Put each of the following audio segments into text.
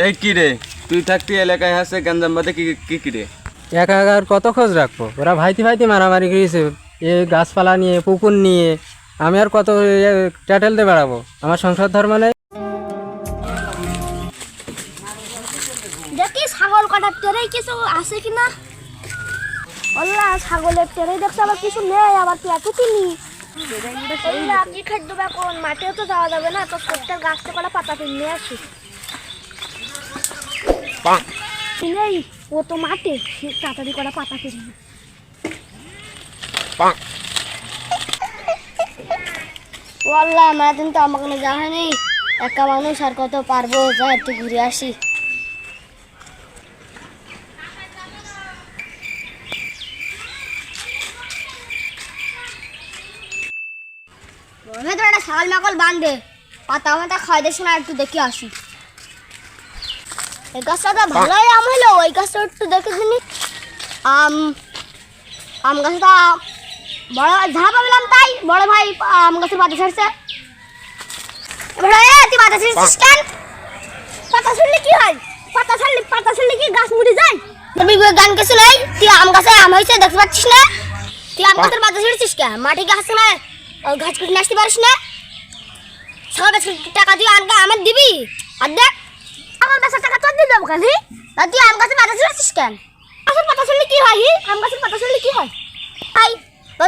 এই কি রে? তুই থাকতি এলাকায় হাসে গ্যাঞ্জাম বাদে কি কি কি রে? একা একা আর কত খোঁজ রাখব? ওরা ভাইতি ভাইতি মারামারি করেছে। এ গাছপালা নিয়ে পুকুর নিয়ে। আমি আর কত ট্যাটেল দিয়ে বেড়াবো? আমার সংসার ধর্ম নেই। দেখি ছাগল কাটার টেরেই কিছু আছে কিনা। আল্লাহ ছাগলের টেরেই দেখছে আবার কিছু নেই আবার তুই এত চিনি কি খাদ্য এখন মাঠেও তো যাওয়া যাবে না তো প্রত্যেক গাছ থেকে পাতা কিনে নিয়ে আসি। নেই ও তো মাঠে। সে তাড়াতাড়ি কটা পাতা কিনে নিয়ে ও আল্লাহ মাদিন তো আমাকে না যাওয়া নেই। একা মানুষ আর কত পারব? যা একটু ঘুরে আসি। একটা ছাগল মাকল বান্ধে পাতা মাতা খাইদের সময় একটু দেখে আসি। এই গাছটা তো ভালোই আম হলো ওই গাছটা একটু দেখে দিনি আম আম গাছটা বড় ঝাঁ পাবলাম তাই বড় ভাই আম গাছের পাতা ছাড়ছে। এবার এ, তুই পাতা ছিঁড়ছিস কেন? পাতা ছিঁড়লে কি হয়? পাতা ছাড়লে পাতা ছিঁড়লে কি গাছ মরে যায়? তুমি গান গেছিল এই তুই আম গাছে আম হয়েছে দেখতে পাচ্ছিস না? তুই আম গাছের পাতা ছিঁড়ছিস কেন? মাটি গাছ না? গাছ কেটে আসতে পারিস না? বেশ টাকা দিয়ে আনকে আমার দিবি? আর দেখ আমার বেশি টাকা তোর দিয়ে দেবো তা তুই আম গাছের পাতা ছিঁড়ছিস কেন? গাছের পাতা ছিঁড়লে কি হয়? আম গাছের পাতা ছিঁড়লে কি হয়? আই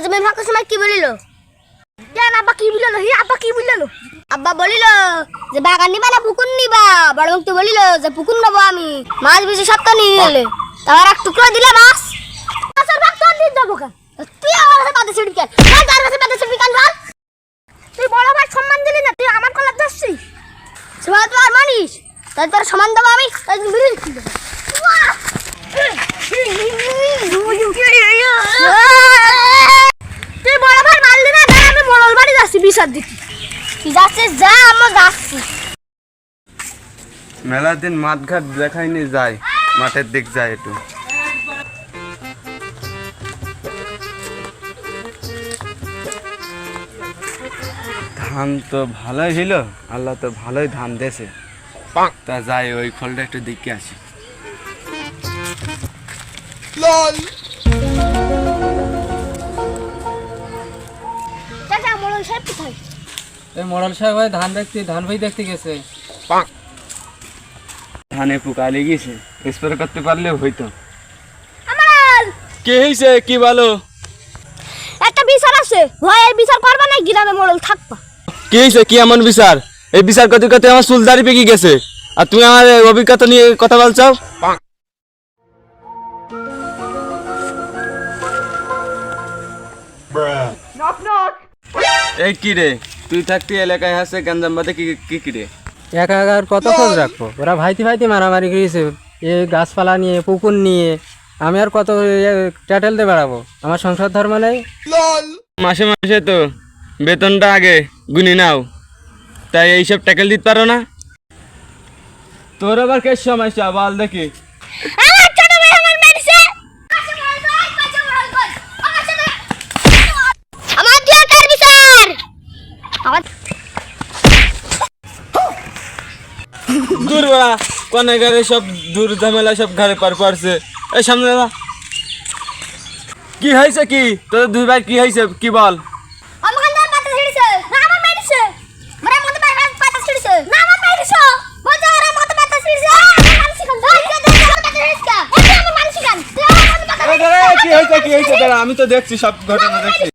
তুমি ফাঁকার সময় কি বলিল? কেন আব্বা কি বলিল হি? আব্বা কি বলিল? আব্বা বলিল যে বাগান নিবা না পুকুর নিবা? বড় মুখ তো বলিল যে পুকুর নেব আমি। মাছ বেশি সব তো নিয়ে নিলে তারপর এক টুকরো দিলে মাছ। মাছের ভাগ তোর দিয়ে দেবো কেন? তুই আমার কেন তার কাছে পাতা ছিড়ি কেন বল তুই বড় ভাই সম্মান দিলি না তুই আমার কলার যাচ্ছিস সবাই তো আর মানিস তাই তোর সমান দেবো আমি? তাই তুই বড় ভাই মারলি না? আমি মোড়ল বাড়ি যাচ্ছি, বিষাদ দিতে। যাচ্ছিস, যা, আমরা যাচ্ছি। মেলা দিন মাঠ ঘাট দেখাই দেখাইনি যায় মাঠের দিক যায় একটু। ধান তো ভালোই হইল, আল্লাহ তো ভালোই ধান দেছে তা যাই ওই ফলটা একটু দেখে আসি। চাচা মোড়ল সাহেব কোথায়? এই মডেল সাহেব ভাই ধান দেখতে ধান ভাই দেখতে গেছে। ধানে পোকা লেগেছে স্প্রে করতে পারলে হইতো। কে হয়েছে কি বলো? একটা বিচার আছে। ভয় বিচার করবা না গ্রামে মোড়ল থাকবা। কি হয়েছে কি এমন বিচার? এই বিচার করতে করতে আমার চুল দাড়ি পেকে গেছে। আর তুমি আমার অভিজ্ঞতা নিয়ে কথা বলছো এই কি রে? তুই থাকতি এলাকায় হাসে গ্যাঞ্জাম বাদে কি কি কি রে? একা একা আর কত খোঁজ রাখব? ওরা ভাইতি ভাইতি মারামারি করেছে। এ গাছপালা নিয়ে পুকুর নিয়ে। আমি আর কত ট্যাটেল দিয়ে বেড়াবো? আমার সংসার ধর্ম নেই? মাসে মাসে তো বেতনটা আগে গুনি নাও। তাই এইসব ট্যাকেল দিতে পারো না। তোর আবার কে সমস্যা বল দেখি। আমার ছোট ভাই আমার মেরেছে। আমার দিয়ে কার বিচার? আমার দূর বেড়া কোনে ঘরে সব দূর ঝামেলা সব ঘরে পার পারছে এই সামনে দাঁড়া। কি হয়েছে কি? তোর দুই ভাই কি হয়েছে? কি বল আমার কান্দার পাতা ছিড়ছে না আমার মেরেছে মরে মতে পাতা পাতা ছিড়ছে না আমার মেরেছে বলতে আর মতে পাতা ছিড়ছে আমার মানসিক কান তুই যে দেখছ পাতা ছিড়ছে এটা আমার মানসিক কান তুই আমার মতে পাতা এই দাঁড়া, এই কি হয়েছে? দাঁড়া আমি তো দেখছি সব ঘটনা দেখছি।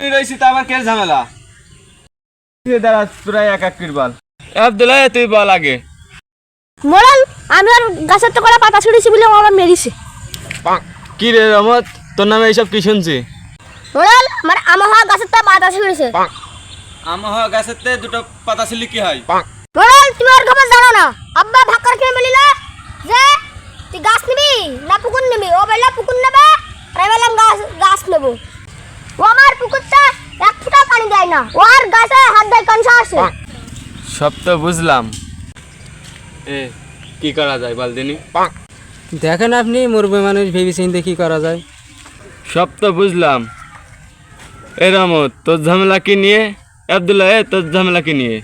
তুই রয়েছি তো আমার কে ঝামেলা? তুই দাঁড়া প্রায় এক এক বল। আব্দুল্লাহ তুই বল আগে। মোড়ল আমি আর গাছের তো করে পাতা ছিড়েছি বলে আমার মেরেছে। কি রে রমত তোর নামে এইসব কি শুনছি? মোড়ল আমার আমার হওয়া গাছের তো পাতা ছিড়েছে। আমার হওয়া গাছের তে দুটো পাতা ছিলি কি হয়? মোড়ল তুমি আর খবর জানো না। আব্বা ভাক্কর খেয়ে যে তুই গাছ নিবি না পুকুর নিবি ও বলল পুকুর নেবে আর আমি বললাম গাছ নেব ও আমার পুকুরটা এক ফুটা পানি দেয় না। ও আর গাছে হাত দেয় কনসা আছে। সব তো বুঝলাম। এ কি করা যায় বল দিনি দেখেন আপনি মুরব্বী মানুষ ভেবে চিনতে কি করা যায়? সব তো বুঝলাম। এ রমত তোর ঝামেলা কি নিয়ে? আব্দুল্লাহ এ তোর ঝামেলা কি নিয়ে?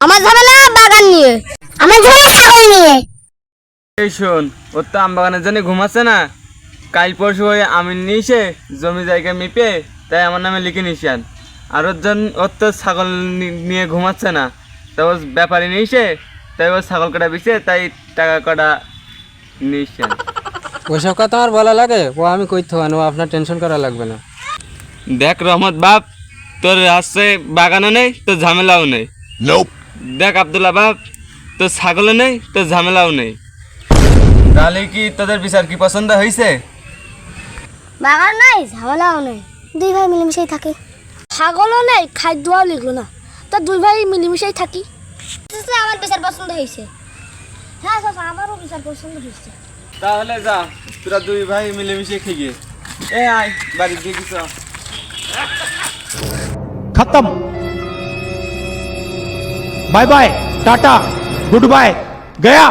আমার ঝামেলা বাগান নিয়ে। আমার ঝামেলা ছাগল নিয়ে। এই শোন ওর তো আম বাগানের জন্য ঘুমাচ্ছে না? কাল পরশু হয়ে আমি নিয়েছে জমি জায়গা মিপে তাই আমার নামে লিখে নিয়েছেন আর ওর জন্য ওর তো ছাগল নিয়ে ঘুমাচ্ছে না। তা ও ব্যাপারে নিয়েছে তাই ও ছাগল কটা বিছে তাই টাকা কটা নিয়েছেন ওইসব কথা আমার বলা লাগে? ও আমি কই কইতে ও আপনার টেনশন করা লাগবে না। দেখ রহমত বাপ তোর আসছে বাগানও নেই তোর ঝামেলাও নেই। দেখ আবদুল্লা বাপ তোর ছাগলও নেই তোর ঝামেলাও নেই। তাহলে কি তোদের বিচার কি পছন্দ হয়েছে বাগান নাই ঝামেলাও নেই। দুই ভাই মিলেমিশেই থাকে। ছাগলও নেই খাদ্যও লিখলো না। তা দুই ভাই মিলেমিশেই থাকি। আমার বিচার পছন্দ হয়েছে। হ্যাঁ আমারও বিচার পছন্দ হয়েছে। তাহলে যা তোরা দুই ভাই মিলেমিশে খেয়ে এ আই বাড়ি দিয়ে খতম। Bye bye tata good bye Gaya.